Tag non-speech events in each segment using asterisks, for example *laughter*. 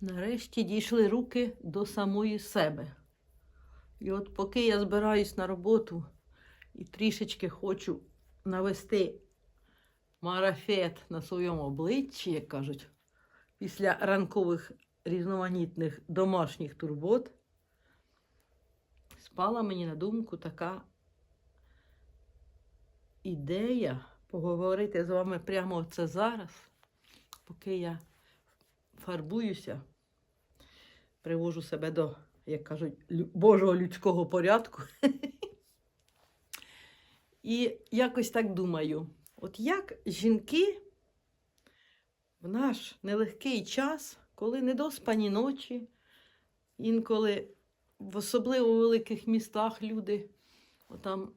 Нарешті дійшли руки до самої себе. І от поки я збираюсь на роботу і трішечки хочу навести марафет на своєму обличчі, як кажуть, після ранкових різноманітних домашніх турбот, спала мені на думку така ідея поговорити з вами прямо це зараз, поки я фарбуюся, привожу себе до, як кажуть, Божого людського порядку. *laughs* І якось так думаю: от як жінки в наш нелегкий час, коли недоспані ночі, інколи в особливо великих містах люди отам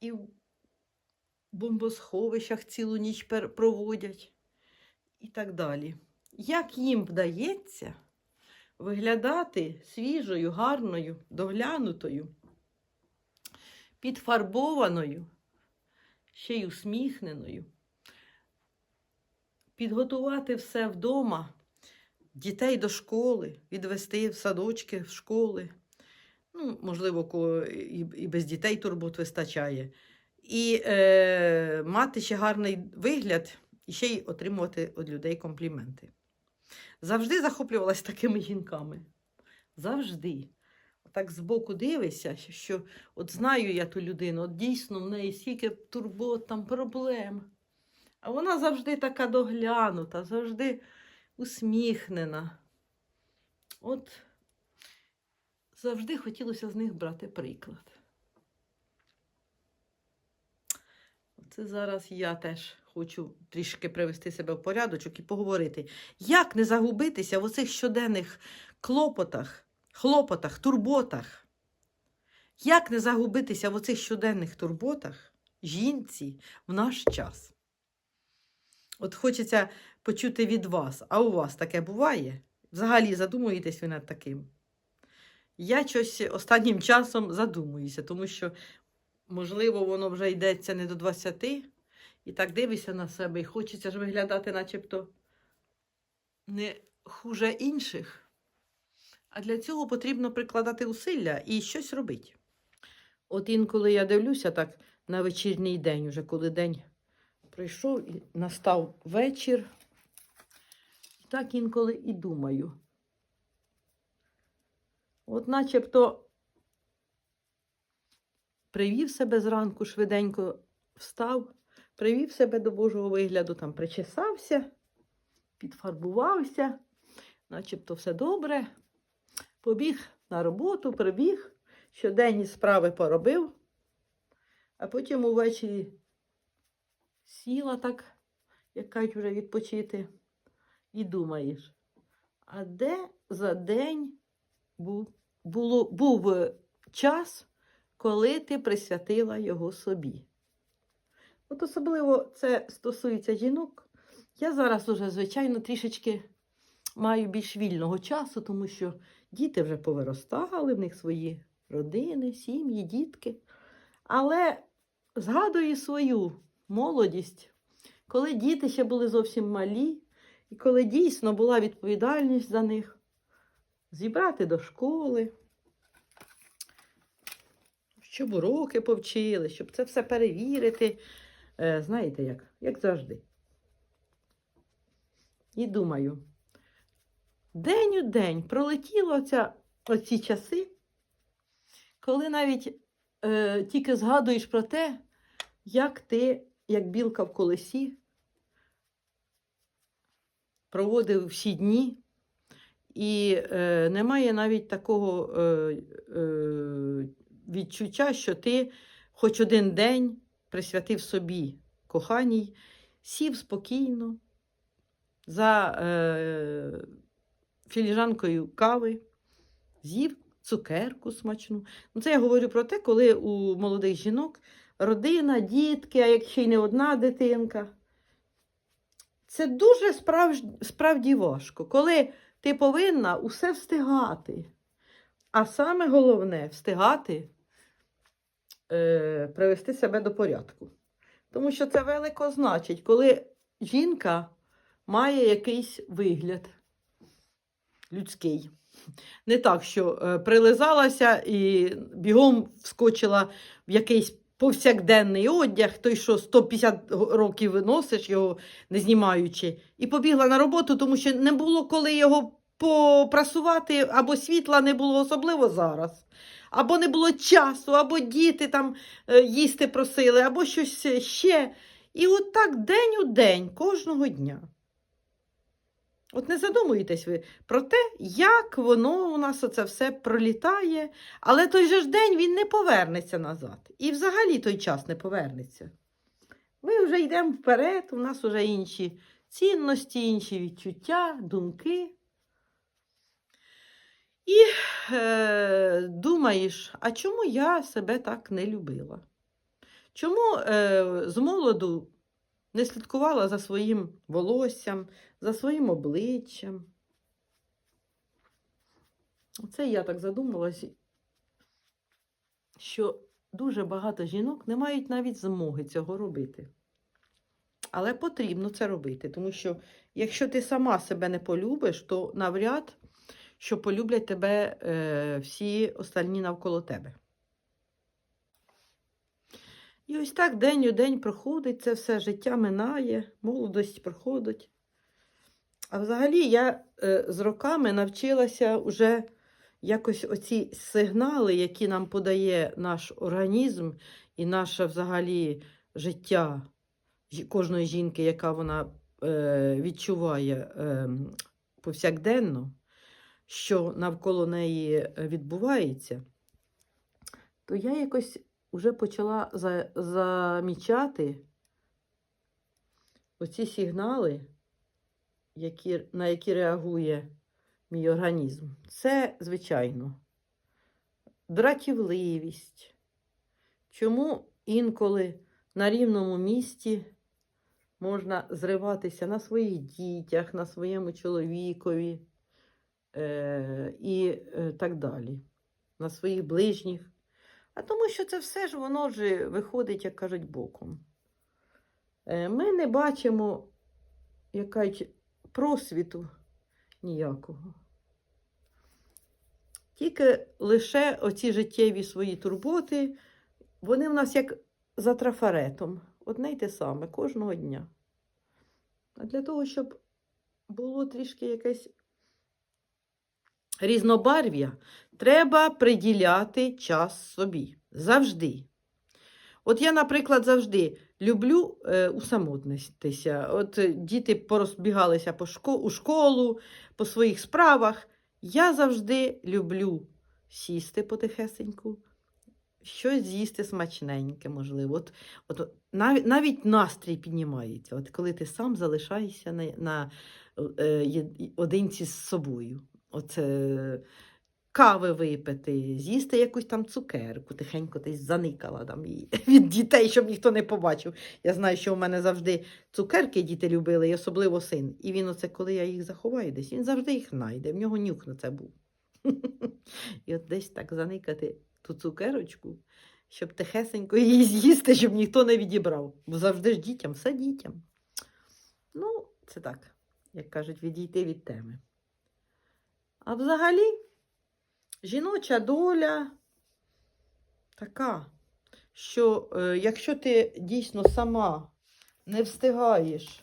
і в бомбосховищах цілу ніч проводять і так далі. Як їм вдається виглядати свіжою, гарною, доглянутою, підфарбованою, ще й усміхненою, підготувати все вдома, дітей до школи, відвести в садочки, в школи. Ну, можливо, і без дітей турбот вистачає. І е, мати ще гарний вигляд, і ще й отримувати від людей компліменти. Завжди захоплювалась такими жінками. Завжди. Так збоку дивишся, що- от знаю я ту людину, от дійсно в неї стільки турбот, там проблем. А вона завжди така доглянута, завжди усміхнена. От завжди хотілося з них брати приклад. Це зараз я теж хочу трішки привести себе в порядочок і поговорити, як не загубитися в оцих щоденних клопотах, хлопотах, турботах. Як не загубитися в оцих щоденних турботах жінці в наш час? От хочеться почути від вас, а у вас таке буває? Взагалі задумуєтесь ви над таким? Я щось останнім часом задумуюся, тому що, можливо, воно вже йдеться не до 20, і так дивишся на себе, і хочеться ж виглядати, начебто не хуже інших. А для цього потрібно прикладати усилля і щось робити. От інколи я дивлюся так на вечірній день, уже коли день прийшов і настав вечір. І Так інколи і думаю. От начебто привів себе зранку, швиденько встав, привів себе до Божого вигляду, там причесався, підфарбувався, начебто все добре. Побіг на роботу, прибіг, щоденні справи поробив, а потім увечері сіла так, як кажуть, вже відпочити, і думаєш, а де за день був, було, був е, час, коли ти присвятила його собі? От особливо це стосується жінок. Я зараз уже, звичайно, трішечки маю більш вільного часу, тому що діти вже повиростали, в них свої родини, сім'ї, дітки. Але згадую свою молодість, коли діти ще були зовсім малі, і коли дійсно була відповідальність за них зібрати до школи, щоб уроки повчили, щоб це все перевірити. Е, знаєте як? Як завжди. І думаю, день у день пролетіло оця, оці часи, коли навіть е, тільки згадуєш про те, як ти, як білка в колесі, проводив всі дні, і е, немає навіть такого е, е, відчуття, що ти хоч один день присвятив собі коханій, сів спокійно за е, філіжанкою кави, з'їв цукерку смачну. Ну, це я говорю про те, коли у молодих жінок родина, дітки, а якщо й не одна дитинка. Це дуже справж... справді важко, коли ти повинна усе встигати. А саме головне встигати е, привести себе до порядку. Тому що це велико значить, коли жінка має якийсь вигляд людський. Не так, що е, прилизалася і бігом вскочила в якийсь повсякденний одяг, той, що 150 років виносиш його, не знімаючи, і побігла на роботу, тому що не було коли його попрасувати, або світла не було, особливо зараз. Або не було часу, або діти там е, їсти просили, або щось ще. І от так день у день, кожного дня. От не задумуєтесь ви про те, як воно у нас оце все пролітає, але той же ж день він не повернеться назад. І взагалі той час не повернеться. Ми вже йдемо вперед, у нас вже інші цінності, інші відчуття, думки. І е, думаєш, а чому я себе так не любила? Чому е, з молоду не слідкувала за своїм волоссям, за своїм обличчям? Оце я так задумалась, що дуже багато жінок не мають навіть змоги цього робити. Але потрібно це робити, тому що якщо ти сама себе не полюбиш, то навряд що полюблять тебе е, всі остальні навколо тебе. І ось так день у день проходить, це все життя минає, молодость проходить. А взагалі я е, з роками навчилася вже якось оці сигнали, які нам подає наш організм і наше взагалі життя кожної жінки, яка вона е, відчуває е, повсякденно, що навколо неї е, відбувається, то я якось вже почала за, замічати оці сигнали, які, на які реагує мій організм. Це, звичайно, дратівливість. Чому інколи на рівному місці можна зриватися на своїх дітях, на своєму чоловікові і е, так далі, на своїх ближніх. А тому що це все ж воно ж виходить, як кажуть, боком. Е, Ми не бачимо як кажуть, просвіту ніякого. Тільки лише оці життєві свої турботи, вони в нас як за трафаретом. Одне й те саме кожного дня. А для того, щоб було трішки якесь різнобарв'я, треба приділяти час собі. Завжди. От я, наприклад, завжди люблю е, усамотнитися. От діти порозбігалися по шко- у школу, по своїх справах. Я завжди люблю сісти потихесеньку, щось з'їсти смачненьке, можливо. От, от, навіть, навіть настрій піднімається, от коли ти сам залишаєшся на, на е, одинці з собою. Оце кави випити, з'їсти якусь там цукерку, тихенько десь заникала там *laughs* від дітей, щоб ніхто не побачив. Я знаю, що у мене завжди цукерки діти любили, і особливо син. І він оце, коли я їх заховаю десь, він завжди їх знайде. В нього нюх на це був. *laughs* І от десь так заникати ту цукерочку, щоб тихесенько її з'їсти, щоб ніхто не відібрав. Бо завжди ж дітям, все дітям. Ну, це так, як кажуть, відійти від теми. А взагалі, жіноча доля така, що е, якщо ти дійсно сама не встигаєш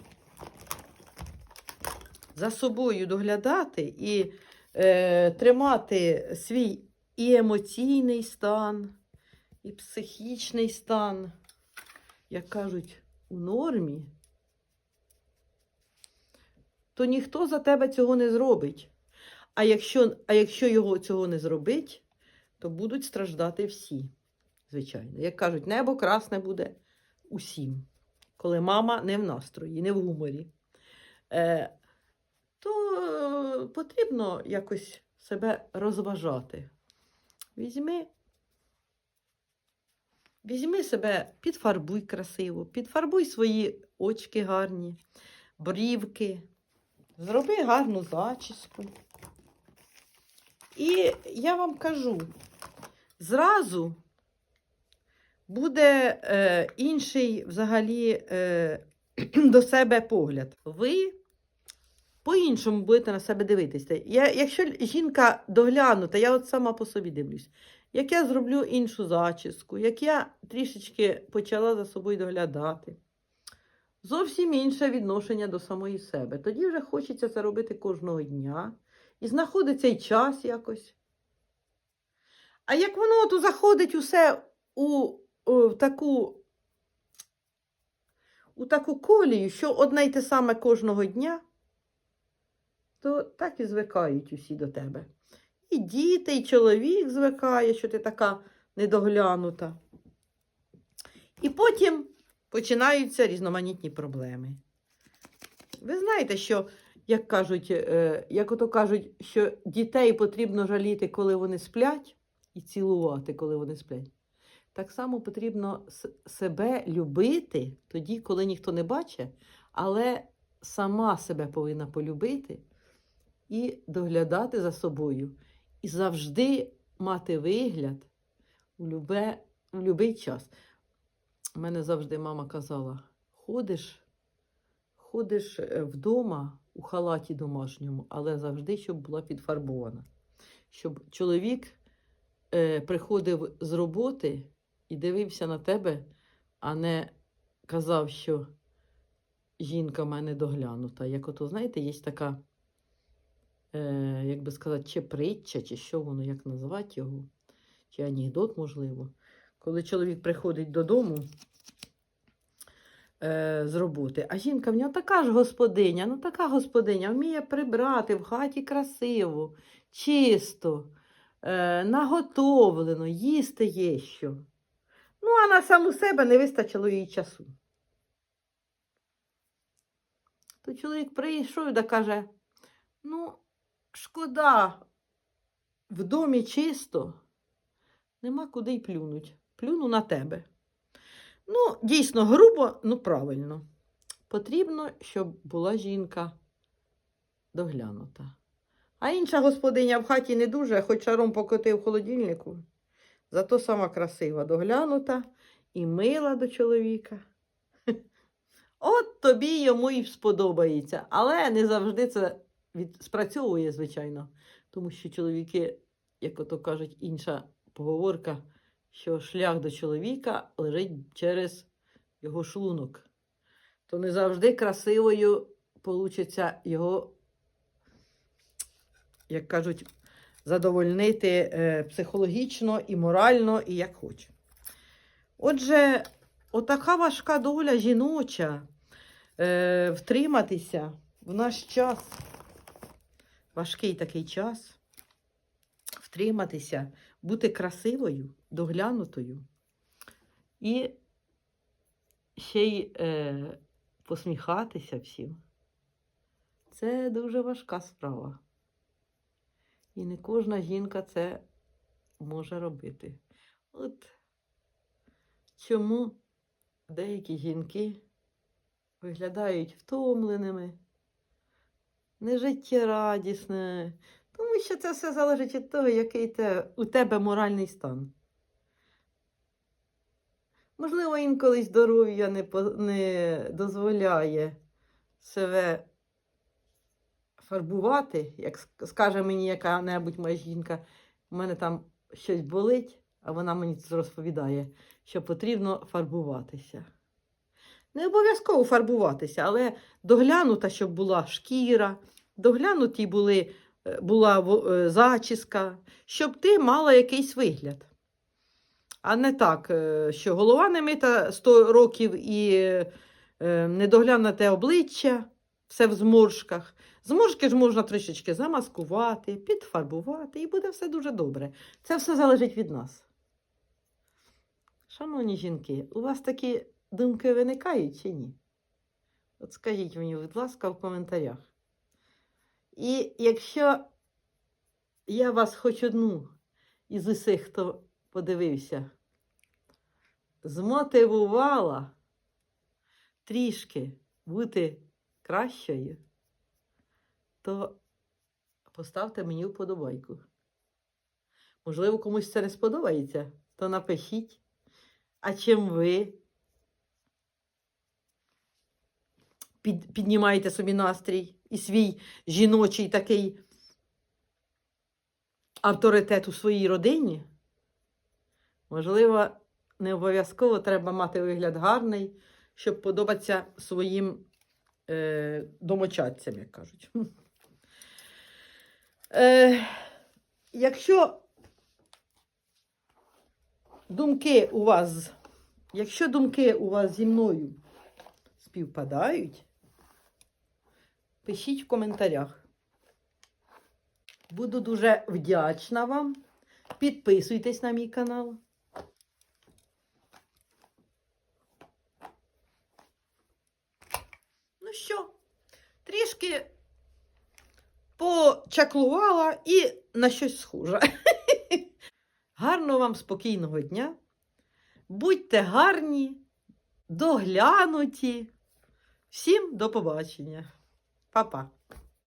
за собою доглядати і е, тримати свій і емоційний стан, і психічний стан, як кажуть, у нормі, то ніхто за тебе цього не зробить. А якщо, а якщо його цього не зробить, то будуть страждати всі. Звичайно. Як кажуть, небо красне буде усім, коли мама не в настрої, не в гуморі. Е, то е, потрібно якось себе розважати. Візьми, візьми себе, підфарбуй красиво, підфарбуй свої очки гарні, брівки, зроби гарну зачіску. І я вам кажу, зразу буде е, інший взагалі е, *clears throat* до себе погляд. Ви по-іншому будете на себе дивитися. Я, якщо жінка доглянута, я от сама по собі дивлюсь. Як я зроблю іншу зачіску, як я трішечки почала за собою доглядати, зовсім інше відношення до самої себе. Тоді вже хочеться це робити кожного дня і знаходить цей час якось. А як воно то заходить усе у, у в таку у таку колію, що одне й те саме кожного дня, то так і звикають усі до тебе. І діти, і чоловік звикає, що ти така недоглянута. І потім починаються різноманітні проблеми. Ви знаєте, що, як кажуть, е, як ото кажуть, що дітей потрібно жаліти, коли вони сплять, і цілувати, коли вони сплять. Так само потрібно себе любити тоді, коли ніхто не бачить, але сама себе повинна полюбити і доглядати за собою. І завжди мати вигляд у любе, в будь-який час. У мене завжди мама казала: ходиш, ходиш е, вдома у халаті домашньому, але завжди, щоб була підфарбована. Щоб чоловік е, приходив з роботи і дивився на тебе, а не казав, що жінка в мене доглянута. Як ото, знаєте, є така, е, як би сказати, чи притча, чи що воно, як назвати його, чи анекдот, можливо. Коли чоловік приходить додому е, а жінка в нього така ж господиня, ну така господиня, вміє прибрати в хаті красиво, чисто, е, наготовлено, їсти є що. Ну, а на саму себе не вистачило їй часу. То чоловік прийшов і каже: ну, шкода, в домі чисто, нема куди й плюнуть. Плюну на тебе. Ну, дійсно, грубо, ну правильно. Потрібно, щоб була жінка доглянута. А інша господиня в хаті не дуже, хоч шаром покотив холодильнику. Зато сама красива, доглянута і мила до чоловіка. *laughs* От тобі йому і сподобається. Але не завжди це від... спрацьовує, звичайно. Тому що чоловіки, як ото кажуть, інша поговорка, що шлях до чоловіка лежить через його шлунок. То не завжди красивою получиться його, як кажуть, задовольнити е, психологічно і морально, і як хоче. Отже, отака важка доля жіноча е, втриматися в наш час, важкий такий час, втриматися, бути красивою, доглянутою і ще й е, посміхатися всім. Це дуже важка справа. І не кожна жінка це може робити. От чому деякі жінки виглядають втомленими, нежиттєрадісними, тому що це все залежить від того, який те, у тебе моральний стан. Можливо, інколи здоров'я не, по- не дозволяє себе фарбувати, як скаже мені яка-небудь моя жінка, у мене там щось болить, а вона мені розповідає, що потрібно фарбуватися. Не обов'язково фарбуватися, але доглянута, щоб була шкіра, доглянуті були, була е, зачіска, щоб ти мала якийсь вигляд. А не так, е, що голова не мита 100 років і е, недоглянуте обличчя, все в зморшках. Зморшки ж можна трішечки замаскувати, підфарбувати, і буде все дуже добре. Це все залежить від нас. Шановні жінки, у вас такі думки виникають чи ні? От скажіть мені, будь ласка, в коментарях. І якщо я вас хоч одну із усіх, хто подивився, змотивувала трішки бути кращою, то поставте мені вподобайку. Можливо, комусь це не сподобається, то напишіть. А чим ви під, піднімаєте собі настрій і свій жіночий такий авторитет у своїй родині, можливо, не обов'язково треба мати вигляд гарний, щоб подобатися своїм е, домочадцям, як кажуть. Е, якщо думки у вас, якщо думки у вас зі мною співпадають, пишіть в коментарях. Буду дуже вдячна вам. Підписуйтесь на мій канал. Ну що, трішки почаклувала і на щось схоже. *laughs* Гарного вам спокійного дня. Будьте гарні, доглянуті. Всім до побачення. Па-па.